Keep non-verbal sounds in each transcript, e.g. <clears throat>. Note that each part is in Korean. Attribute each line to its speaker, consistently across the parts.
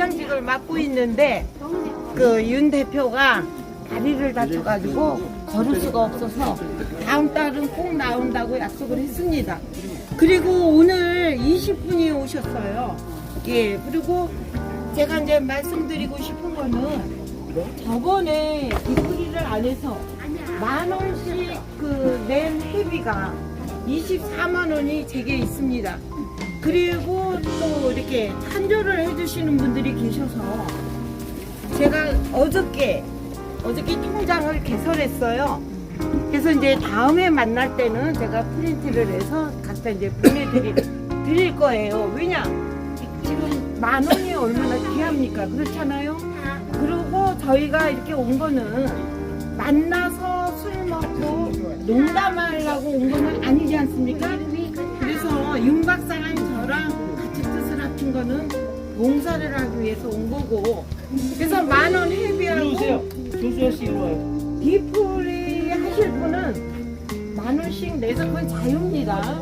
Speaker 1: 시장직을 맡고 있는데 그 윤 대표가 다리를 다쳐가지고 걸을 수가 없어서 다음 달은 꼭 나온다고 약속을 했습니다. 그리고 오늘 20분이 오셨어요. 예, 그리고 제가 이제 말씀드리고 싶은 거는 저번에 뒷풀이를 안 해서 만 원씩 그 낸 회비가 24만 원이 제게 있습니다. 그리고 또 이렇게 찬조를 해주시는 분들이 계셔서 제가 어저께 어저께 통장을 개설했어요. 그래서 이제 다음에 만날 때는 제가 프린트를 해서 갖다 이제 보내드릴 드릴 거예요. 왜냐 지금 만 원이 얼마나 귀합니까? 그렇잖아요. 그리고 저희가 이렇게 온 거는 만나서 술 먹고 농담하려고 온 거는 아니지 않습니까? 그래서 윤 박사랑 합친 거는 봉사를 하기 위해서 온 거고 그래서 만원 회비하고
Speaker 2: 조수아 씨 이리 와요.
Speaker 1: 디풀이 하실 분은 만 원씩 내서 그건 자유입니다.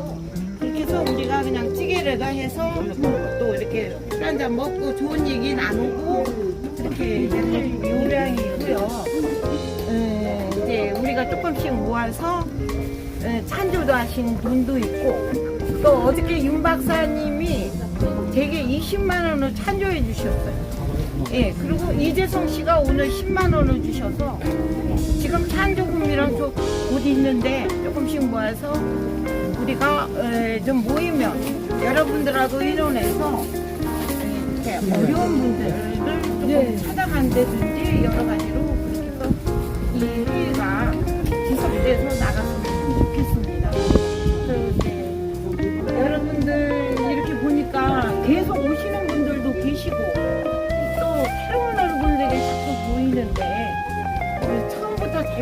Speaker 1: 그렇게 해서 우리가 그냥 찌개에다 해서 또 이렇게 술 한잔 먹고 좋은 얘기 나누고 이렇게 이제 할 요량이고요. 에, 이제 우리가 조금씩 모아서 에, 찬조도 하신 분도 있고 또 어저께 윤 박사님이 되게 20만 원을 찬조해 주셨어요. 예, 그리고 이재성 씨가 오늘 10만 원을 주셔서 지금 찬조금이랑 좀곧 있는데 조금씩 모아서 우리가 에, 좀 모이면 여러분들하고 의논해서 에, 이렇게 어려운 분들을 조금 찾아간다든지 여러 가지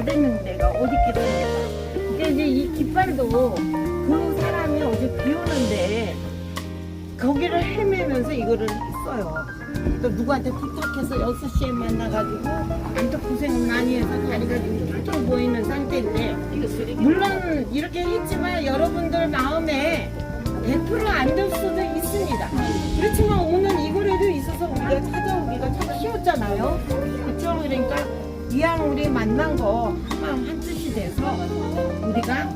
Speaker 1: 됐는 데가 어디 있겠습니까? 이제 이제 이 깃발도 그 사람이 어제 비 오는데 거기를 헤매면서 이거를 했어요. 또 누구한테 부탁해서 6시에 만나가지고 엄청 고생을 많이 해서 다리가 지금 퉁퉁 보이는 상태인데 물론 이렇게 했지만 여러분들 마음에 100%안 될 수도 있습니다. 그렇지만 오늘 이거라도 있어서 우리가 찾아오기가 참 쉬웠잖아요. 그렇죠? 그러니까 이왕 우리 만난 거 한마음 한뜻이 돼서 우리가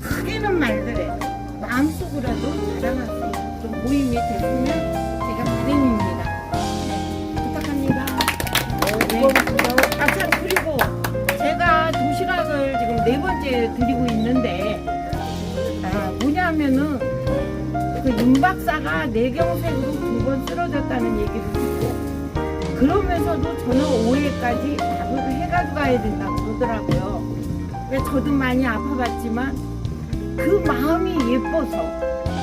Speaker 1: 크게는 말들에 마음속으로라도 자랑할 수 있는 좀 모임이 됐으면 제가 바람입니다. 네, 부탁합니다. 네. 아, 참, 그리고 제가 도시락을 지금 네 번째 드리고 있는데, 아, 뭐냐면은, 그 윤박사가 뇌경색으로 두 번 쓰러졌다는 얘기를 그러면서도 저는 5회까지 작업을 해가지고 가야 된다고 그러더라고요. 근데 저도 많이 아파봤지만, 그 마음이 예뻐서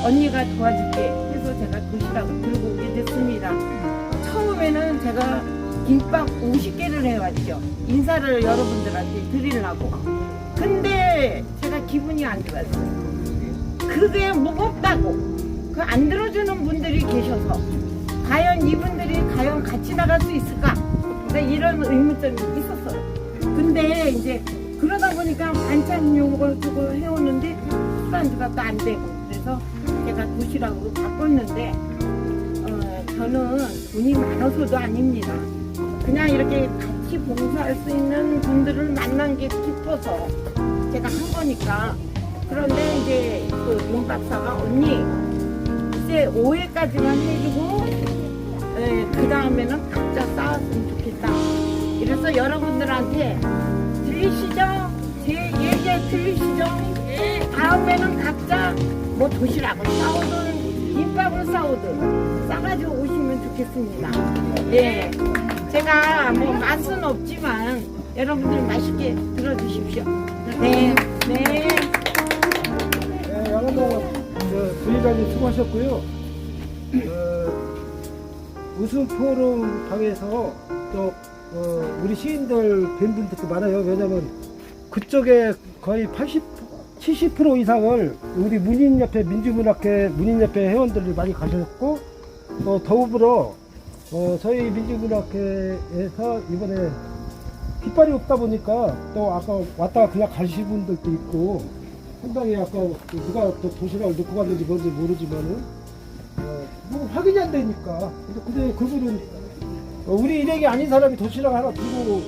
Speaker 1: 언니가 도와줄게 해서 제가 도시락을 들고 오게 됐습니다. 처음에는 제가 김밥 50개를 해왔죠. 인사를 여러분들한테 드리려고. 근데 제가 기분이 안 좋았어요. 그게 무겁다고. 그 안 들어주는 분들이 계셔서 과연 이분들이 과연 같이 나갈 수 있을까? 이런 의문점이 있었어요. 근데 이제 그러다 보니까 반찬 요걸 저거 해오는데 술안주가 또 안 되고 그래서 제가 도시락으로 바꿨는데 어, 저는 돈이 많아서도 아닙니다. 그냥 이렇게 같이 봉사할 수 있는 분들을 만난 게 기뻐서 제가 한 거니까 그런데 이제 그윤 박사가 언니 이제 5회까지만 해주고 그 다음에는 각자 싸웠으면 좋겠다. 이래서 여러분들한테 들리시죠? 제 얘기 들리시죠? 다음에는 각자 뭐 도시락을 싸우든 김밥을 싸우든 싸가지고 오시면 좋겠습니다. 네. 제가 뭐 맛은 없지만 여러분들 맛있게 들어주십시오. 네. 네.
Speaker 3: 네, 양원동 부회장님 수고하셨고요. 어, 웃음 포럼 방에서 또 어, 우리 시인들 뵌 분들도 많아요. 왜냐면 그쪽에 거의 80, 70% 이상을 우리 문인협회, 민주문학회, 문인협회 회원들이 많이 가셨고 어, 더불어 어, 저희 민주문학회에서 이번에 깃발이 없다 보니까 또 아까 왔다가 그냥 가신 분들도 있고 상당히 아까 누가 또 도시락을 놓고 갔는지 뭔지 모르지만은 어, 뭐 확인이 안 되니까 근데, 근데 그분은 어, 우리 일행이 아닌 사람이 도시락 하나 들고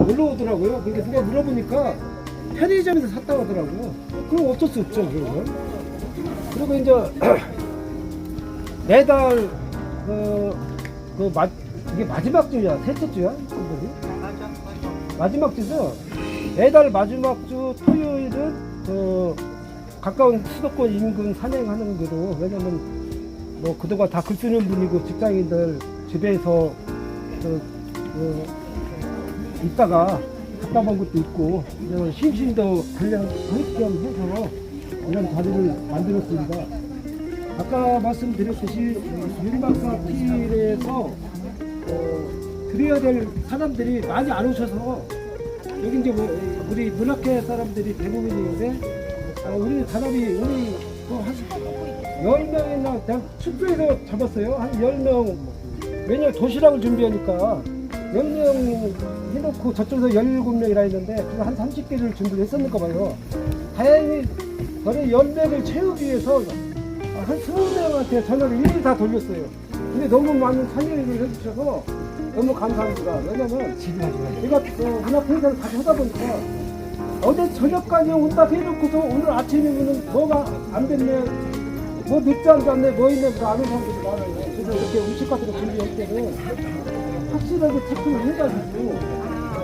Speaker 3: 올라오더라고요. 그러니까 누가 물어보니까 편의점에서 샀다고 하더라고요. 그럼 어쩔 수 없죠, 그건. 그리고 이제 <clears throat> 매달 그, 그 마, 이게 마지막 주야, 셋째 주야? 마지막 주죠. 매달 마지막 주 토요일은 그 가까운 수도권 인근 산행하는 대로 왜냐면 뭐 그동안 다 글 쓰는 분이고 직장인들 집에서 그, 그 있다가 갔다 온 것도 있고 이제 심신도 단련 겸 해서 이런 자리를 만들었습니다. 아까 말씀드렸듯이 윤박사길에서 어, 드려야 될 사람들이 많이 안 오셔서 여기 이제 뭐 우리 문학회 사람들이 대부분인데 아, 우리 사람이 또한 10명이나 그냥 축소해서 잡았어요. 한 10명 왜냐면 도시락을 준비하니까 10명 해놓고 저쪽에서 17명이라 했는데 그거 한 30개를 준비를 했었는가 봐요. 다행히 저는 10명을 채우기 위해서 한 20명한테 전화를 일일이 다 돌렸어요. 근데 너무 많은 참여를 해주셔서 너무 감사합니다. 왜냐면 제가 그 문학 행사를 다시 하다 보니까 어제 저녁까지 온다 해놓고서 오늘 아침이면은 뭐가 안 됐네, 뭐 늦지 않았네, 뭐 있네, 뭐 아는 사람들이 많아요. 그래서 이렇게 음식 같은 거 준비할 때는 확실하게 체크를 해가지고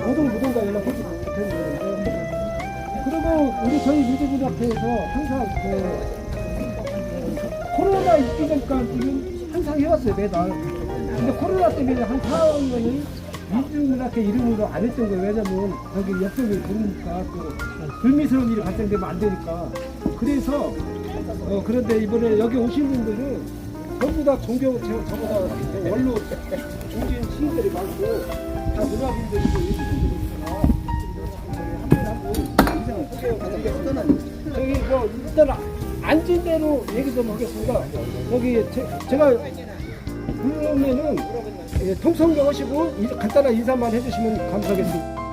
Speaker 3: 모든 무덤과 연락해주면 되는데 그리고 우리 저희 미주문학회에서 항상 그 코로나 있기 전까지는 항상 해왔어요 매달. 근데 코로나 때문에 한 4년을 민주문학회 이름으로 안 했던 거예요 왜냐면 저기 역적이 부르니까 또 불미스러운 일이 발생되면 안 되니까 그래서 어 그런데 이번에 여기 오신 분들은 전부 다 종교 저- 저보다 원로 중진 시인들이 많고 다 문화분들이고 예술분들이니까 저기 뭐 일단 앉은 대로 얘기 좀 하겠습니다. 여기 제, 가 그러면은 예, 통성명 하시고 이- 간단한 인사만 해주시면 감사하겠습니다.